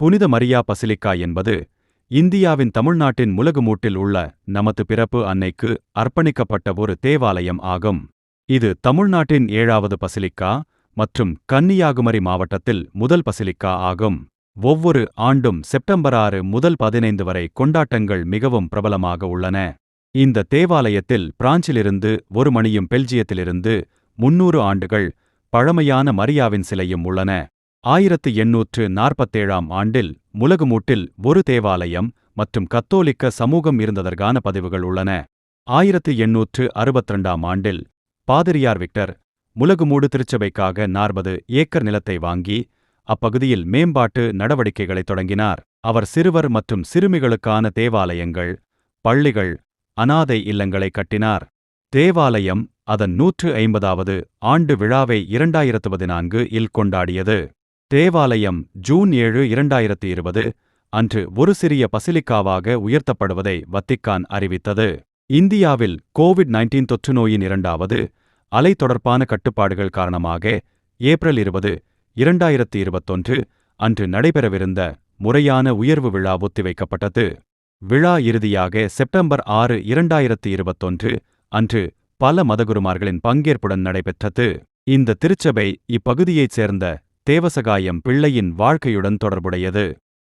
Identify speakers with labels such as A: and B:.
A: புனித மரியா பசிலிக்கா என்பது இந்தியாவின் தமிழ்நாட்டின் முலகுமூட்டில் உள்ள நமது பிறப்பு அன்னைக்கு அர்ப்பணிக்கப்பட்ட ஒரு தேவாலயம் ஆகும். இது தமிழ்நாட்டின் ஏழாவது பசிலிக்கா மற்றும் கன்னியாகுமரி மாவட்டத்தில் முதல் பசிலிக்கா ஆகும். ஒவ்வொரு ஆண்டும் செப்டம்பர் ஆறு முதல் பதினைந்து வரை கொண்டாட்டங்கள் மிகவும் பிரபலமாக உள்ளன. இந்த தேவாலயத்தில் பிரான்சிலிருந்து ஒரு மணியும் பெல்ஜியத்திலிருந்து முன்னூறு ஆண்டுகள் பழமையான மரியாவின் சிலையும் உள்ளன. ஆயிரத்து எண்ணூற்று நாற்பத்தேழாம் ஆண்டில் முலகுமூட்டில் ஒரு தேவாலயம் மற்றும் கத்தோலிக்க சமூகம் இருந்ததற்கான பதிவுகள் உள்ளன. ஆயிரத்து எண்ணூற்று அறுபத்திரண்டாம் ஆண்டில் பாதிரியார் விக்டர் முலகுமூடு திருச்சபைக்காக நாற்பது ஏக்கர் நிலத்தை வாங்கி அப்பகுதியில் மேம்பாட்டு நடவடிக்கைகளை தொடங்கினார். அவர் சிறுவர் மற்றும் சிறுமிகளுக்கான தேவாலயங்கள் பள்ளிகள் அனாதை இல்லங்களை கட்டினார். தேவாலயம் அதன் நூற்று ஐம்பதாவது ஆண்டு விழாவை இரண்டாயிரத்து பதினான்கு இல் கொண்டாடியது. தேவாலயம் ஜூன் ஏழு இரண்டாயிரத்தி இருபது அன்று ஒரு சிறிய பசிலிக்காவாக உயர்த்தப்படுவதை வத்திக்கான் அறிவித்தது. இந்தியாவில் கோவிட் நைன்டீன் தொற்றுநோயின் இரண்டாவது அலை தொடர்பான கட்டுப்பாடுகள் காரணமாக ஏப்ரல் இருபது இரண்டாயிரத்து இருபத்தொன்று அன்று நடைபெறவிருந்த முறையான உயர்வு விழா ஒத்திவைக்கப்பட்டது. விழா இறுதியாக செப்டம்பர் ஆறு இரண்டாயிரத்து இருபத்தொன்று அன்று பல மதகுருமார்களின் பங்கேற்புடன் நடைபெற்றது. இந்த திருச்சபை இப்பகுதியைச் சேர்ந்த தேவசகாயம் பிள்ளையின் வாழ்க்கையுடன் தொடர்புடையது.